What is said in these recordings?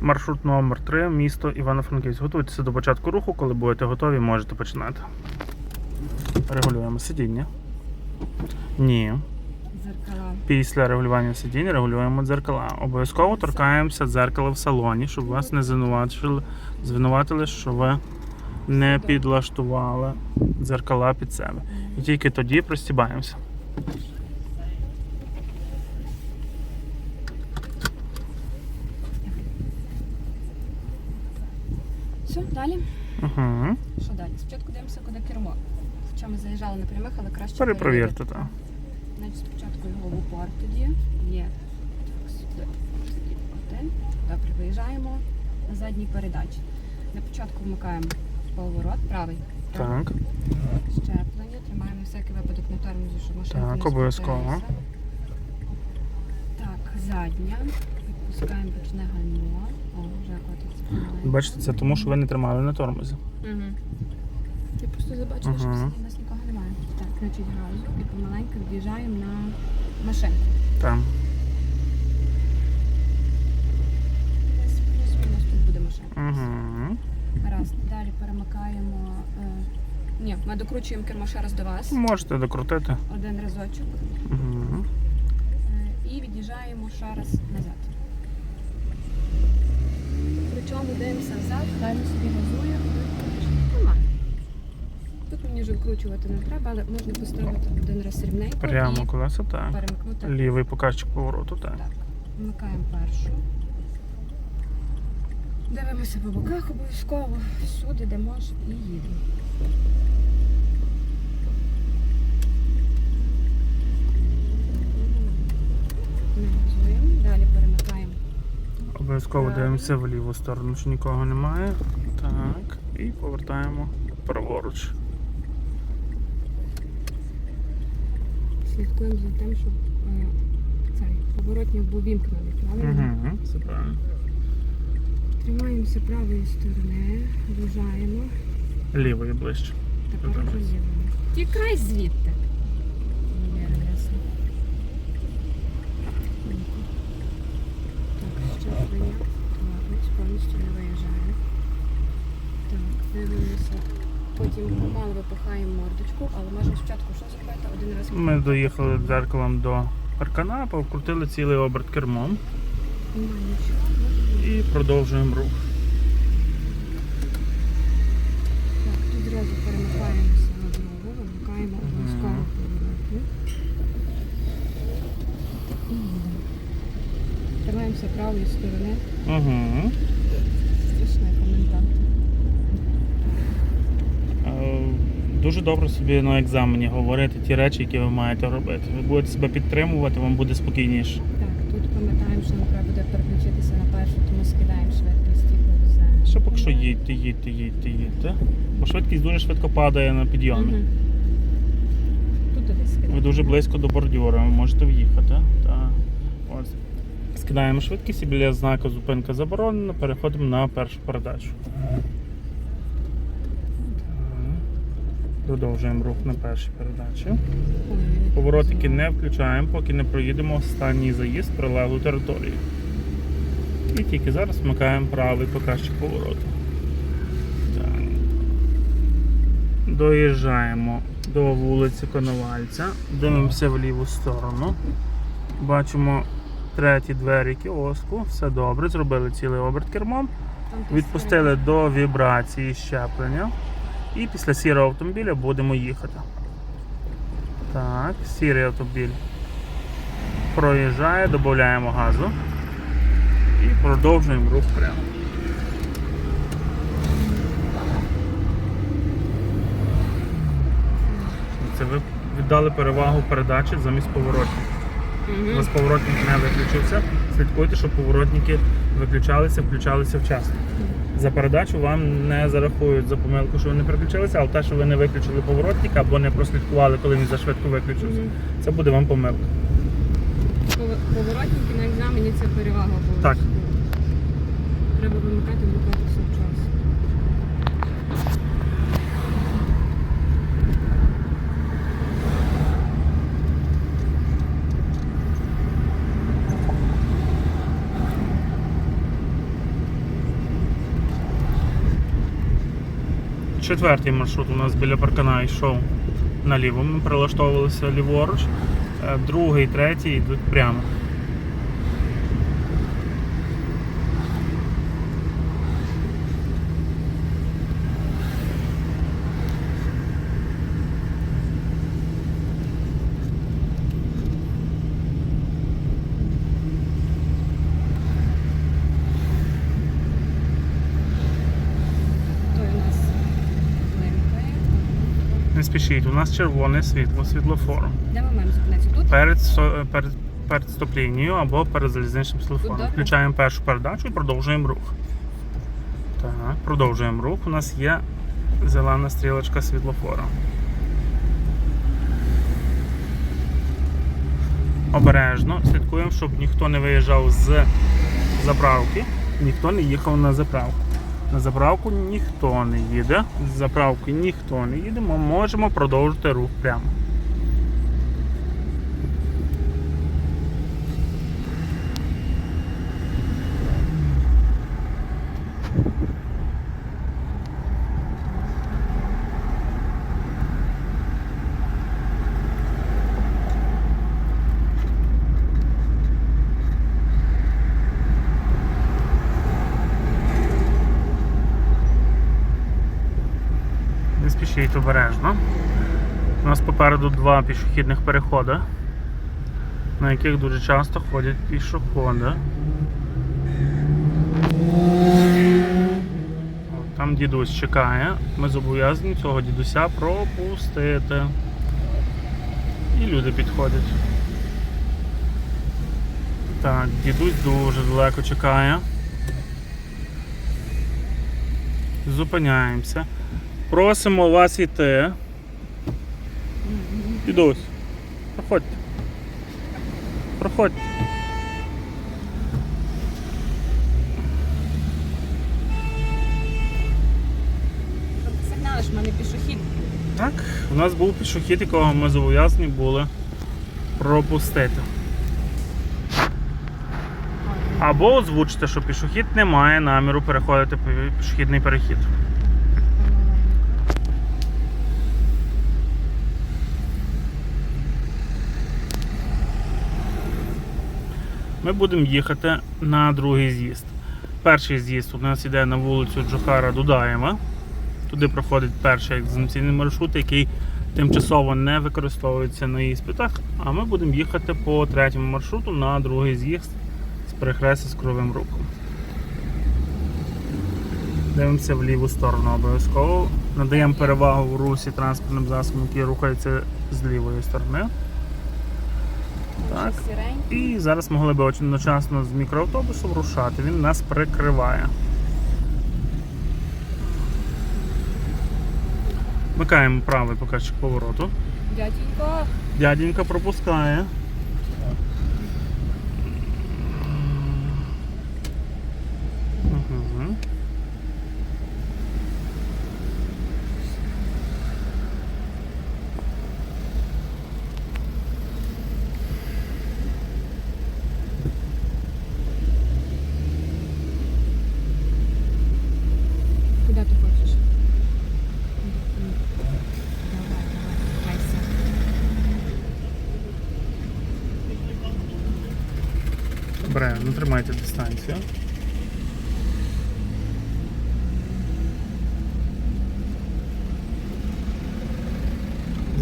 Маршрут номер 3 місто Івано-Франківськ. Готуйтеся до початку руху, коли будете готові, можете починати. Регулюємо сидіння. Ні. Зеркала. Після регулювання сидіння регулюємо дзеркала. Обов'язково торкаємося дзеркала в салоні, щоб вас не звинуватили, звинуватили, що ви не підлаштували дзеркала під себе. І тільки тоді пристібаємося. Все, далі. Угу. Що далі? Спочатку дивимося, куди кермо. Хоча ми заїжджали на прямих, але краще Перепровірте, так. Значить, спочатку його в упор тоді. Є. Так, сюди. Один. Добре, виїжджаємо на задній передачі. На початку вмикаємо поворот, правий. Так. Щеплення, тримаємо всякий випадок на тормозі, щоб машина Так, обов'язково. Так, задня. Відпускаємо бічне гальмо. О, вже котиться. Бачите, це тому, що ви не тримали на тормозі. Угу. Я просто забачила, що Ага. нас нікого немає. Так, включить газу і помаленьку від'їжджаємо на машинку. Там. Десь плюс-мінус тут буде машинка. Угу. Гаразд. Далі перемикаємо. Е... Ні, ми докручуємо кермо ще раз до вас. Можете докрутити. Один разочок. Угу. Е, І від'їжджаємо ще раз назад. Причому дивимося взад, далі собі газує. Немає. Тут мені вже вкручувати не треба, але можна поставити один раз рівненько Прямо і колеса, так. перемкнути. Лівий показчик повороту, так. Так, вмикаємо першу. Дивимося по боках обов'язково, всюди, де можеш, і їдемо. Не газуємо. Далі перемикаємо. Обов'язково дивимося в ліву сторону, що нікого немає. Так. І повертаємо праворуч. Слідкуємо за тим, щоб е, цей поворотник був вімкнений, правильно? Угу. Все правильно. Тримаємося правої сторони, вважаємо. Лівої ближче. Тепер вже лівою. Тікай звідти. Валера Гресла. Так, щеплення. Тормоз повністю не виїжджає. Так, дивимося. Потім помало мордочку, але можемо спочатку що зробити? Один раз Ми доїхали дзеркалом до паркана, повкрутили цілий оберт кермом Немає нічого, і продовжуємо рух. Так, тут зразу перемикаємося на дорогу, вимикаємо обов'язково поворотник. І їдемо. Тримаємося правої сторони. Угу. Страшний коментар. Дуже добре собі на екзамені говорити ті речі, які ви маєте робити. Ви будете себе підтримувати, вам буде спокійніше. Так, тут пам'ятаємо, що нам треба буде переключитися на першу, тому скидаємо швидкість і повземо. Що поки що їдьте, їдьте, їдьте, їдьте. Бо швидкість дуже швидко падає на підйомі. Мгм. Тут десь скидаємо. Ви дуже близько до бордюра, ви можете в'їхати. Так. Ось. Скидаємо швидкість і біля знаку зупинка заборонена, переходимо на першу передачу. Продовжуємо рух на першій передачі. Поворотики не включаємо, поки не проїдемо останній заїзд прилеглу територію. І тільки зараз вмикаємо правий показчик повороту. Доїжджаємо до вулиці Коновальця, дивимося в ліву сторону. Бачимо треті двері кіоску, все добре, зробили цілий оберт кермом, відпустили до вібрації щеплення. І після сірого автомобіля будемо їхати. Так, сірий автомобіль проїжджає, додаємо газу і продовжуємо рух прямо. Це ви віддали перевагу передачі замість поворотів. У Мгм. вас поворотник не виключився. Слідкуйте, щоб поворотники виключалися, включалися вчасно. За передачу вам не зарахують за помилку, що ви не переключилися, але те, що ви не виключили поворотник або не прослідкували, коли він зашвидко виключився, Мгм. це буде вам помилка. Поворотники на екзамені це перевага обов'язково. Так. Треба вимикати, вмикати все вчасно. Четвертий маршрут у нас біля паркана йшов наліво. Ми прилаштовувалися ліворуч. Е, Другий, третій йдуть прямо. Той у нас блимкає. Не спішіть, у нас червоне світло, світлофору. Де ми маємо зупинитися? Тут? Перед, со- перед, перед стоп-лінією або перед залізничним світлофором. добре? Включаємо першу передачу і продовжуємо рух. Так, продовжуємо рух. У нас є зелена стрілочка світлофора. Обережно слідкуємо, щоб ніхто не виїжджав з заправки, ніхто не їхав на заправку. На заправку ніхто не їде, з заправки ніхто не їде, ми можемо продовжити рух прямо. Не обережно. У нас попереду два пішохідних переходи, на яких дуже часто ходять пішоходи. Там дідусь чекає. Ми зобов'язані цього дідуся пропустити. І люди підходять. Так, дідусь дуже далеко чекає. Зупиняємося. Просимо вас іти. Дідусь, проходьте. Проходьте. Сигнали ж в мене пішохід. Так, у нас був пішохід, якого ми зобов'язані були пропустити. Або озвучити, що пішохід не має наміру переходити пі- пішохідний перехід. Ми будемо їхати на другий з'їзд. Перший з'їзд у нас йде на вулицю Джохара Дудаєва. Туди проходить перший екзаменційний маршрут, який тимчасово не використовується на іспитах. А ми будемо їхати по третьому маршруту на другий з'їзд з перехрестя з кривим рухом. Дивимося в ліву сторону обов'язково. Надаємо перевагу в русі транспортним засобам, які рухаються з лівої сторони. Так. І зараз могли би одночасно з мікроавтобусом рушати. Він нас прикриває. Вмикаємо правий показчик повороту. Дяденько. Дяденька пропускає.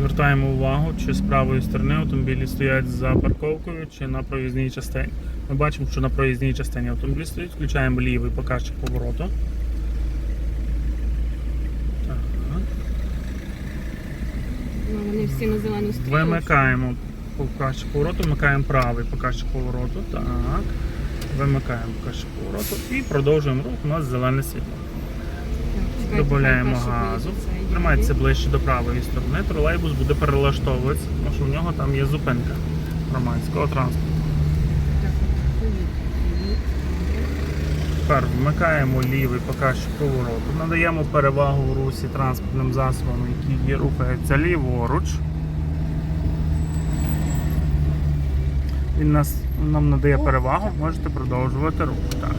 Звертаємо увагу, чи з правої сторони автомобілі стоять за парковкою, чи на проїзній частині. Ми бачимо, що на проїзній частині автомобілі стоїть, включаємо лівий показчик повороту. Так. Ну, вони всі на зелену. Вимикаємо показчик повороту, вмикаємо правий показчик повороту. Так. Вимикаємо показчик повороту і продовжуємо рух. У нас зелене світло. Додаємо газу. Йде. ближче до правої сторони. Тролейбус буде перелаштовуватися, тому що в нього там є зупинка громадського транспорту. Тепер вмикаємо лівий показчик повороту, надаємо перевагу в русі транспортним засобам, які рухаються ліворуч. Він нас, нам надає перевагу, можете продовжувати рух. Так.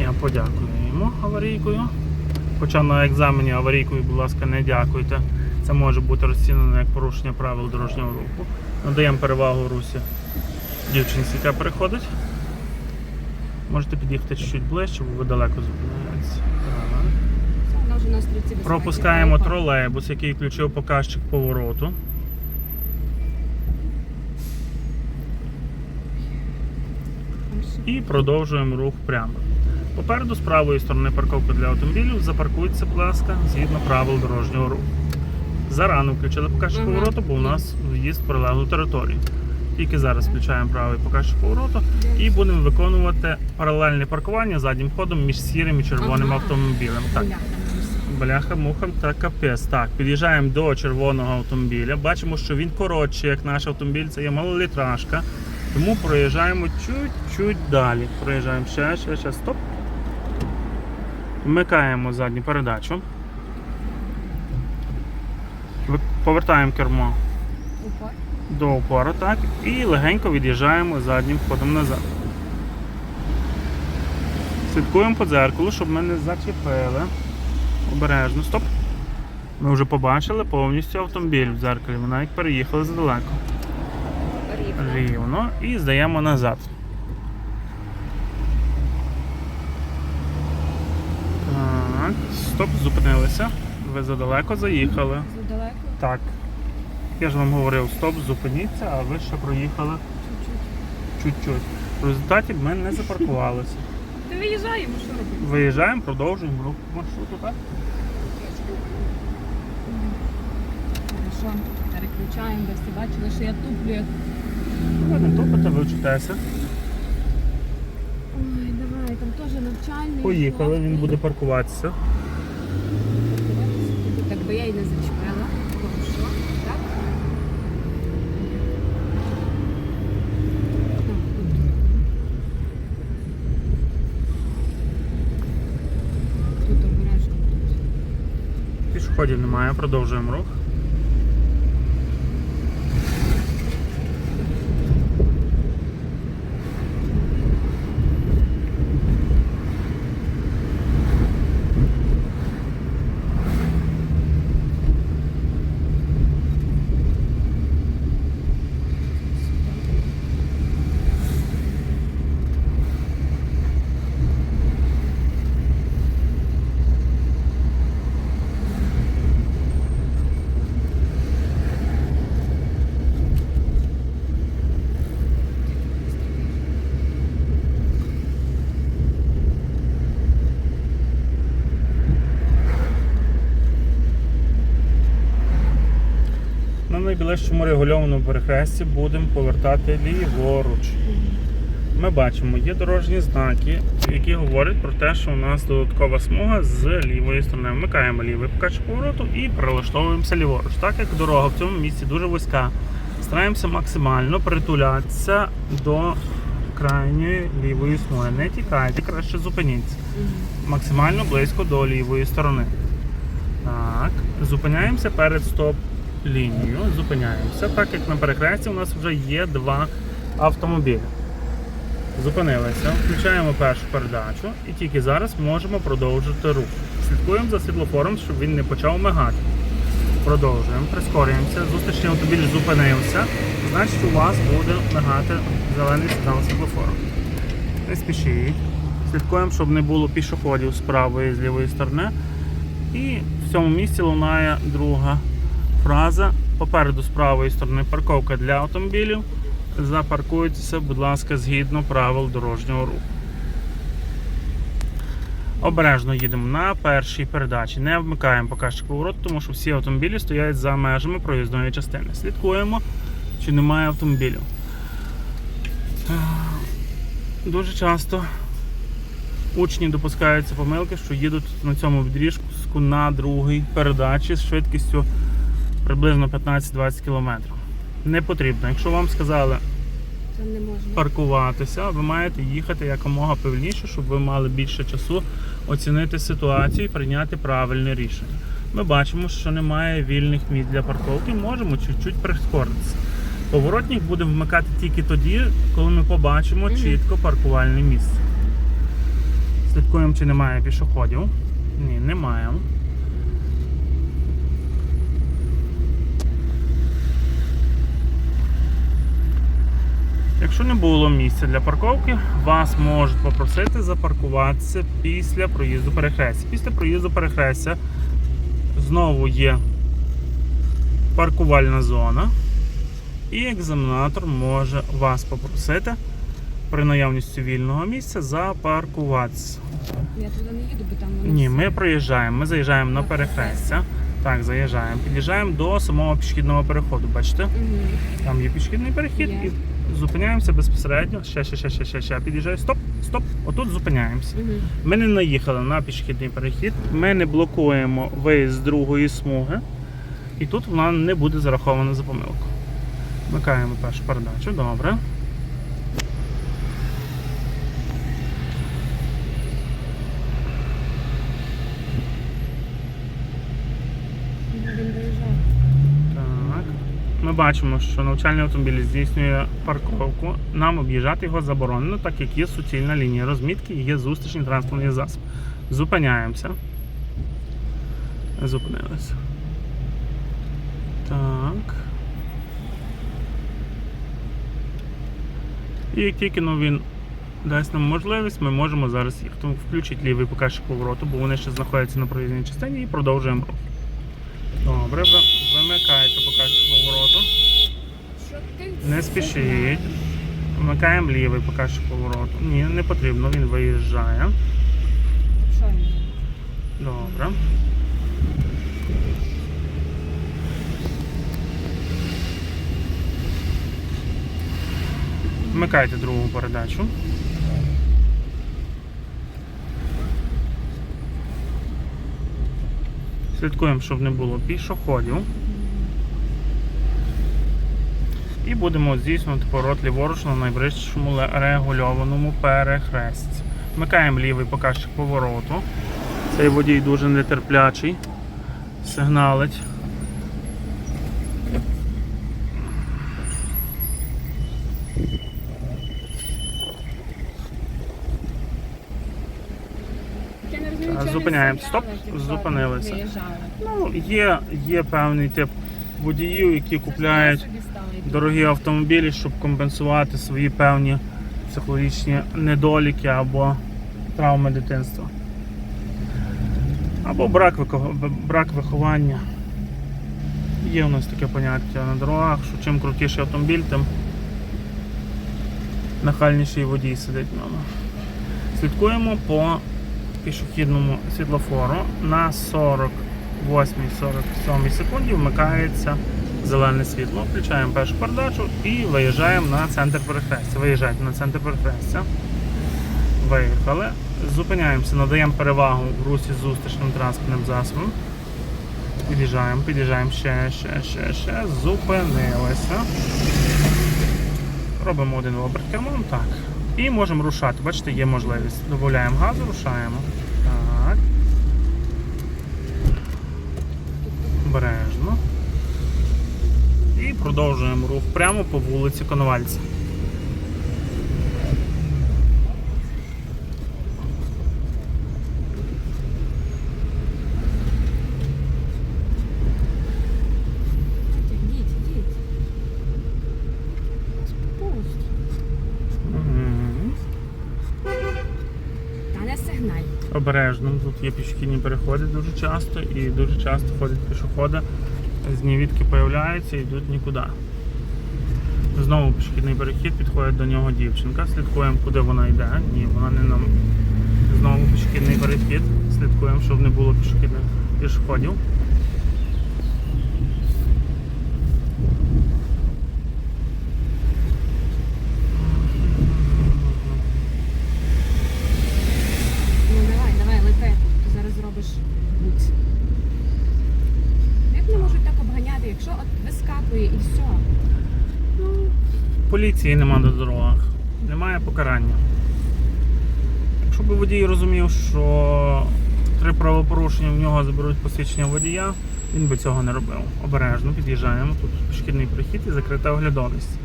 Я подякую йому аварійкою. Хоча на екзамені аварійкою, будь ласка, не дякуйте. Це може бути розцінено як порушення правил дорожнього руху. Надаємо перевагу русі дівчинці, яка переходить. Можете під'їхати чуть-чуть ближче, бо ви далеко зупиняєтеся. Пропускаємо тролейбус, який включив показчик повороту. І продовжуємо рух прямо. Попереду з правої сторони парковка для автомобілів. Запаркуйтеся, будь ласка, згідно правил дорожнього руху. Зарано включили показчик Ага. повороту, бо у нас в'їзд в прилеглу територію. Тільки зараз включаємо правий показчик повороту і будемо виконувати паралельне паркування заднім ходом між сірим і червоним Ага. автомобілем. Так, Бляха, друзі. Бляха, муха та капець. Так, під'їжджаємо до червоного автомобіля. Бачимо, що він коротший, як наш автомобіль, це є малолітражка. Тому проїжджаємо чуть-чуть далі. Проїжджаємо ще, ще, ще. Стоп. Вмикаємо задню передачу. Повертаємо кермо Упор. до опору, так, і легенько від'їжджаємо заднім ходом назад. Слідкуємо по дзеркалу, щоб ми не зачепили. Обережно, стоп. Ми вже побачили повністю автомобіль в дзеркалі. Ми навіть переїхали задалеко. Рівно. Рівно і здаємо назад. Так, стоп, зупинилися. Ви задалеко заїхали. Задалеко. Так. Я ж вам говорив, стоп, зупиніться, а ви ще проїхали Чуть-чуть. чуть-чуть. В результаті ми не запаркувалися. Ти виїжджаємо, що робити? Виїжджаємо, продовжуємо рух маршруту, так? Хорошо. Переключаємо, де всі бачили, що я туплю. як- Ви не топите, ви вчитеся. Навчальний. Поїхали, він буде паркуватися. Так би я й не зачепила. Хорошо. Так? Тут обережно. Пішоходів немає, продовжуємо рух. Найближчому регульованому перехресті будемо повертати ліворуч. Ми бачимо, є дорожні знаки, які говорять про те, що у нас додаткова смуга з лівої сторони. Вмикаємо лівий покач повороту і прилаштовуємося ліворуч. Так як дорога в цьому місці дуже вузька, стараємося максимально притулятися до крайньої лівої смуги. Не тікайте, краще зупиніться. Максимально близько до лівої сторони. Так, зупиняємося перед стоп-лінією. Зупиняємося, так як на перехресті у нас вже є два автомобілі. Зупинилися, включаємо першу передачу і тільки зараз можемо продовжити рух. Слідкуємо за світлофором, щоб він не почав мигати. Продовжуємо, прискорюємося. Зустрічний автомобіль зупинився. Значить, у вас буде мигати зелений сигнал світлофору. Не спішіть. Слідкуємо, щоб не було пішоходів з правої і з лівої сторони. І в цьому місці лунає друга фраза. Попереду з правої сторони парковка для автомобілів. Запаркуйтеся, будь ласка, згідно правил дорожнього руху. Обережно їдемо на першій передачі. Не вмикаємо показчик повороту, тому що всі автомобілі стоять за межами проїзної частини. Слідкуємо, чи немає автомобілів. Е, Дуже часто учні допускаються помилки, що їдуть на цьому відріжку на другій передачі з швидкістю приблизно 15-20 км. Не потрібно. Якщо вам сказали не можна. паркуватися, ви маєте їхати якомога певніше, щоб ви мали більше часу оцінити ситуацію і прийняти правильне рішення. Ми бачимо, що немає вільних місць для парковки, можемо чуть-чуть прискоритися. Поворотник будемо вмикати тільки тоді, коли ми побачимо чітко паркувальне місце. Слідкуємо, чи немає пішоходів. Ні, немає. Якщо не було місця для парковки, вас можуть попросити запаркуватися після проїзду перехрестя. Після проїзду перехрестя знову є паркувальна зона, і екзаменатор може вас попросити при наявності вільного місця запаркуватися. Я туди не їду, бо там воно Ні, ми проїжджаємо, ми заїжджаємо на перехрестя. Так, заїжджаємо. Під'їжджаємо до самого пішохідного переходу. Бачите? Мгм. Там є пішохідний перехід Є. і зупиняємося безпосередньо. Ще, ще, ще, ще, ще, ще. Під'їжджаю. Стоп, стоп. Отут зупиняємося. Ми не наїхали на пішохідний перехід. Ми не блокуємо виїзд з другої смуги. І тут вона не буде зарахована за помилку. Вмикаємо першу передачу. Добре. Він виїжджав. Так. Ми бачимо, що навчальний автомобіль здійснює парковку. Нам об'їжджати його заборонено, так як є суцільна лінія розмітки і є зустрічний транспортний засіб. Зупиняємося. Зупинилися. Так. І як тільки ну, він дасть нам можливість, ми можемо зараз їх. Тому включить лівий показчик повороту, бо вони ще знаходяться на проїзній частині і продовжуємо рух. Добре, ви- вимикаєте показчик повороту. Що ти? Не спішіть. Вмикаємо лівий показчик повороту. Ні, не потрібно, він виїжджає. Що? Добре. Вмикайте другу передачу. Слідкуємо, щоб не було пішоходів. І будемо здійснювати поворот ліворуч на найближчому регульованому перехресті. Вмикаємо лівий показчик повороту. Цей водій дуже нетерплячий. Сигналить. Зупиняємо. Стоп, зупинилися. Ну, є, є певний тип водіїв, які купляють дорогі автомобілі, щоб компенсувати свої певні психологічні недоліки або травми дитинства. Або брак, брак виховання. Є у нас таке поняття на дорогах, що чим крутіший автомобіль, тим нахальніший водій сидить в ньому. Слідкуємо по пішохідному світлофору. На 48-47 секунді вмикається зелене світло. Включаємо першу передачу і виїжджаємо на центр перехрестя. Виїжджайте на центр перехрестя. Виїхали. Зупиняємося, надаємо перевагу в русі зустрічним транспортним засобом. Під'їжджаємо, під'їжджаємо ще, ще, ще, ще. Зупинилися. Робимо один оберт кермом, так. І можемо рушати. Бачите, є можливість. Додаємо газу, рушаємо. Так. Обережно. І продовжуємо рух прямо по вулиці Коновальця. Ідіть, ідіть. Спусть. Мгм. Та не сигналь. Обережно, тут є пішохідні переходи дуже часто і дуже часто ходять пішоходи, з нівідки появляються і йдуть нікуди. Знову пішохідний перехід, підходить до нього дівчинка. Слідкуємо, куди вона йде. Ні, вона не нам. Знову пішохідний перехід. Слідкуємо, щоб не було пішохідних пішоходів. Ну давай, давай, лети. Ти зараз зробиш буц. Як не можуть так обганяти, якщо от вискакує і все. Поліції нема на дорогах, немає покарання. Якщо б водій розумів, що три правопорушення в нього заберуть посвідчення водія, він би цього не робив. Обережно під'їжджаємо. Тут пішохідний прихід і закрита оглядовість.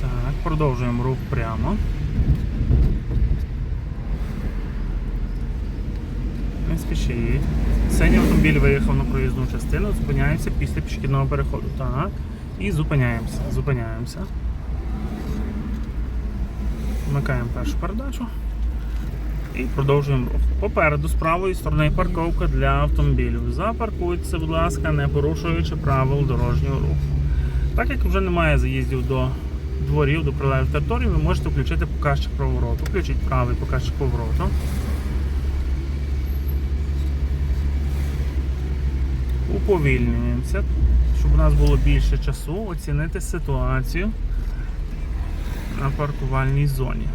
Так, продовжуємо рух прямо. не спішіть. Синій автомобіль виїхав на проїзну частину, зупиняємося після пішохідного переходу. Так. І зупиняємося. Зупиняємося. Вмикаємо першу передачу. І продовжуємо рух. Попереду з правої сторони парковка для автомобілів. Запаркуйтеся, будь ласка, не порушуючи правил дорожнього руху. Так як вже немає заїздів до дворів, до прилеглих територій, ви можете включити показчик повороту. Включіть правий показчик повороту. Уповільнюємося, щоб у нас було більше часу оцінити ситуацію на паркувальній зоні.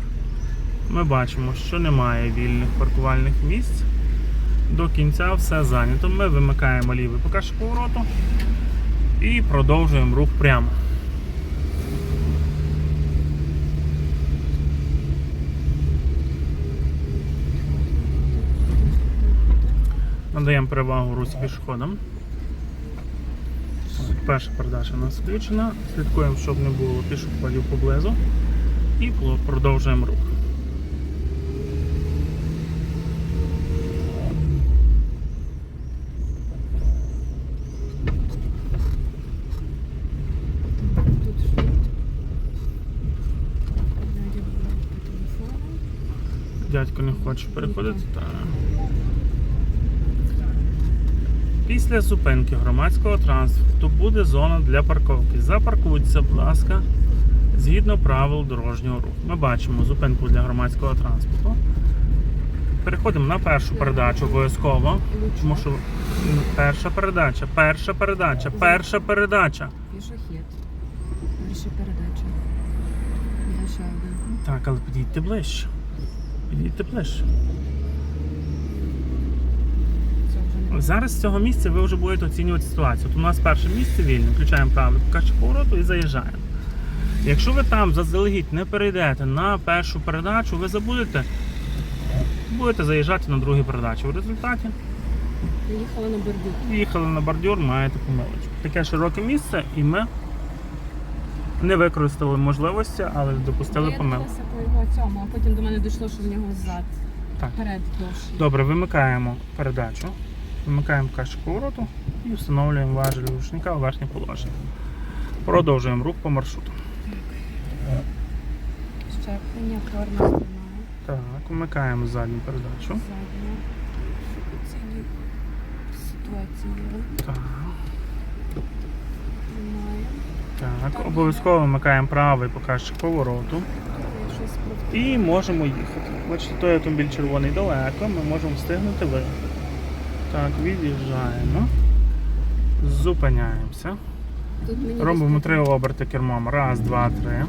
Ми бачимо, що немає вільних паркувальних місць. До кінця все зайнято. Ми вимикаємо лівий показчик повороту і продовжуємо рух прямо. Надаємо перевагу русі пішоходам. Перша передача у нас включена. Слідкуємо, щоб не було пішоходів поблизу. І продовжуємо рух. Дядько не хоче переходити. Так. Після зупинки громадського транспорту буде зона для парковки. Запаркуйтеся, будь ласка, згідно правил дорожнього руху. Ми бачимо зупинку для громадського транспорту. Переходимо на першу передачу обов'язково. Тому що перша передача, перша передача, перша передача. Пішохід. Більше передача. Так, але підійдьте ближче. Підійдьте ближче. Зараз з цього місця ви вже будете оцінювати ситуацію. От у нас перше місце вільне, включаємо правий показчик повороту і заїжджаємо. Якщо ви там заздалегідь не перейдете на першу передачу, ви забудете, будете заїжджати на другу передачу. В результаті Приїхала на бордюр. їхали на бордюр, маєте помилочку. Таке широке місце, і ми не використали можливості, але допустили помилку. Доєдналася по його цьому, а потім до мене дійшло, що в нього зад. Так. Перед довший. Добре, вимикаємо передачу, вимикаємо показчик повороту і встановлюємо важель рушника у верхнє положення. Продовжуємо рух по маршруту. Форма стрімає. Так, вмикаємо задню передачу. Оцінюю ситуацію. Так. Обов'язково вмикаємо правий показчик повороту і можемо їхати. Бачите, той автомобіль червоний далеко, ми можемо встигнути ви. Так, від'їжджаємо. Зупиняємося. Робимо три оберти кермом. Раз, два, три.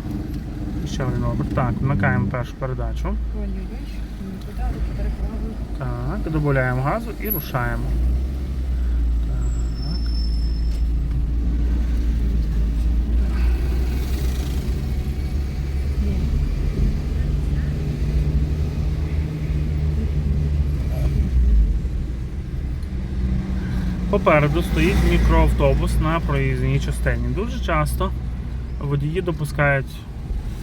Ще один. Так, вмикаємо першу передачу. Так, додаємо газу і рушаємо. Так. Попереду стоїть мікроавтобус на проїзній частині. Дуже часто водії допускають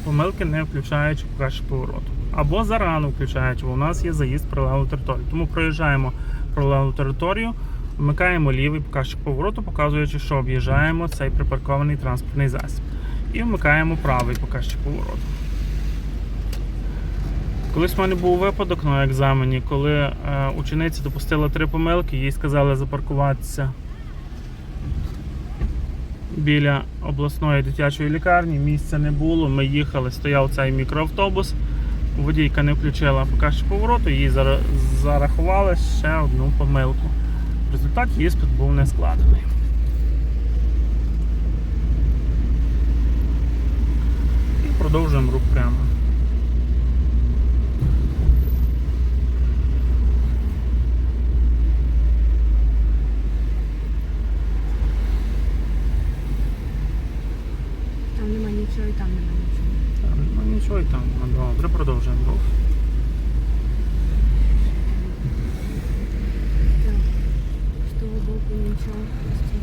помилки, не включаючи показчик повороту. Або зарано включають, бо у нас є заїзд в прилеглу територію. Тому проїжджаємо прилеглу територію, вмикаємо лівий показчик повороту, показуючи, що об'їжджаємо цей припаркований транспортний засіб. І вмикаємо правий показчик повороту. Колись в мене був випадок на екзамені, коли е, учениця допустила три помилки, їй сказали запаркуватися біля обласної дитячої лікарні. Місця не було. Ми їхали, стояв цей мікроавтобус. Водійка не включила показчик повороту, їй зарахували ще одну помилку. В результаті іспит був не складений. І продовжуємо рух прямо. Там нема нічого і там нема нічого. Так, Ну нічого і там, ну, добре, продовжуємо рух. Так. З того боку нічого.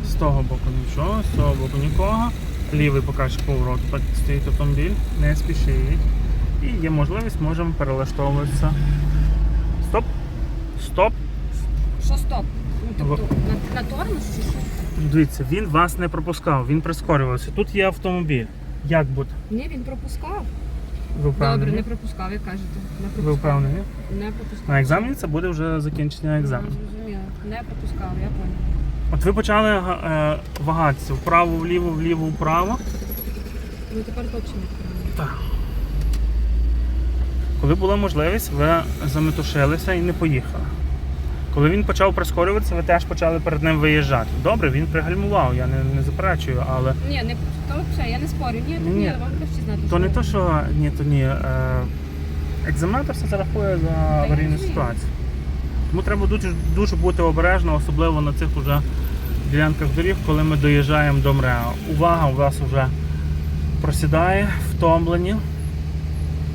З того боку нічого, з цього боку нікого. Лівий показчик повороту, так стоїть автомобіль, не спішіть. І є можливість, можемо перелаштовуватися. Стоп! Стоп! Що стоп? Ну, тобто на, на тормоз чи що? Дивіться, він вас не пропускав, він прискорювався. Тут є автомобіль. Як буде? Ні, він пропускав. Ви впевнені? Добре, не пропускав, як кажете. Не Ви пропускав. впевнені? Не пропускав. На екзамені це буде вже закінчення екзамену. А, Зрозуміло. Не пропускав, я поняла. От ви почали е, вагатися вправо, вліво, вліво, вправо. Ну тепер точно. Так. Коли була можливість, ви заметушилися і не поїхали. Коли він почав прискорюватися, ви теж почали перед ним виїжджати. Добре, він пригальмував, я не, не заперечую, але Ні, не то все, я не спорю. Ні, Ні. ні, вам краще знати. то не що- то, що ні, то ні. Е, екзаменатор все це рахує за аварійну ситуацію. Тому треба дуже, дуже бути обережно, особливо на цих уже ділянках доріг, коли ми доїжджаємо до МРЕА. Увага у вас вже просідає, втомлені.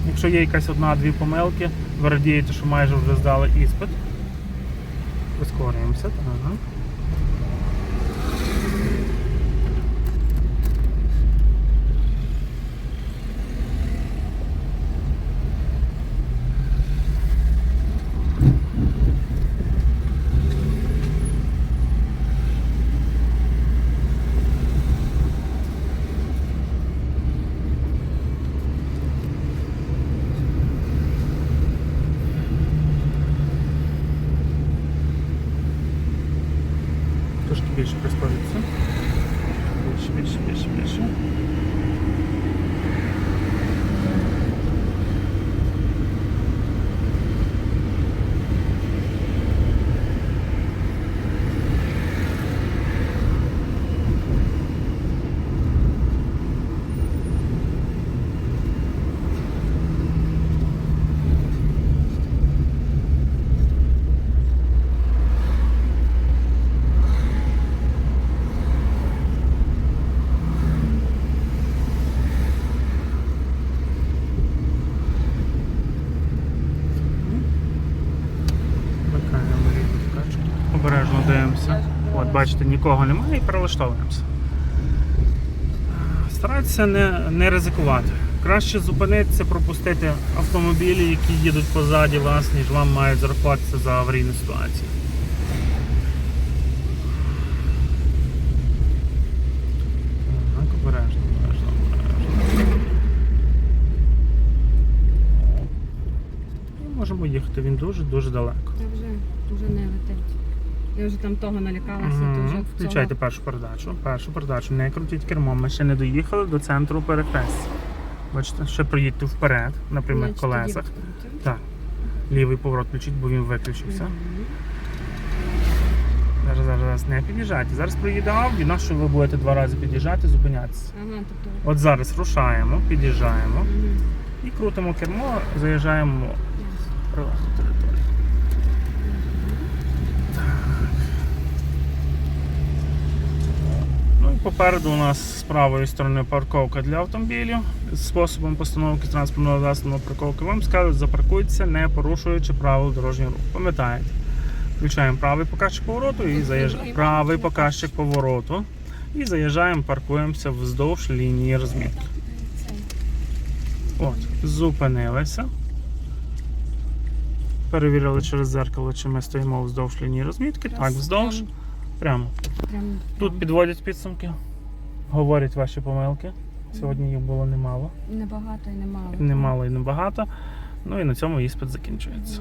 Якщо є якась одна-дві помилки, ви радієте, що майже вже здали іспит. Прискорюємося. Так. Трошки більше прискорюється. Більше, більше, більше, більше. Вмикаємо ліву вкачку. Обережно дивимося. От, бачите, нікого немає і перелаштовуємося. Старайтеся не, не ризикувати. Краще зупинитися, пропустити автомобілі, які їдуть позаді вас, ніж вам мають зарахуватися за аварійну ситуацію. Обережно, обережно, обережно. Можемо їхати, він дуже-дуже далеко. Та вже, вже не летить. Я вже там того налякалася, то вже Мгм. Включайте цього. першу передачу. Першу передачу. Не крутіть кермом. Ми ще не доїхали до центру перехрестя. Бачите, ще проїдьте вперед на прямих колесах. Так. Лівий поворот включіть, бо він виключився. Мгм. Зараз, зараз, зараз не під'їжджайте. Зараз проїдав, від нас, що ви будете два рази під'їжджати, зупинятися. Ага, тобто. От зараз рушаємо, під'їжджаємо Мгм. і крутимо кермо, заїжджаємо Ясно. в приватну територію. Ну і попереду у нас з правої сторони парковка для автомобілів. З способом постановки транспортного засобу на парковки вам скажуть, запаркуйтеся, не порушуючи правил дорожнього руху. Пам'ятаєте? Включаємо правий показчик повороту і заїжджаємо. Правий показчик. показчик повороту. І заїжджаємо, паркуємося вздовж лінії розмітки. От, зупинилися. Перевірили через зеркало, чи ми стоїмо вздовж лінії розмітки. Так, вздовж. Прямо. Прям- Тут підводять підсумки, говорять ваші помилки. Сьогодні їх було немало. Небагато і немало. Немало і небагато. Ну і на цьому іспит закінчується.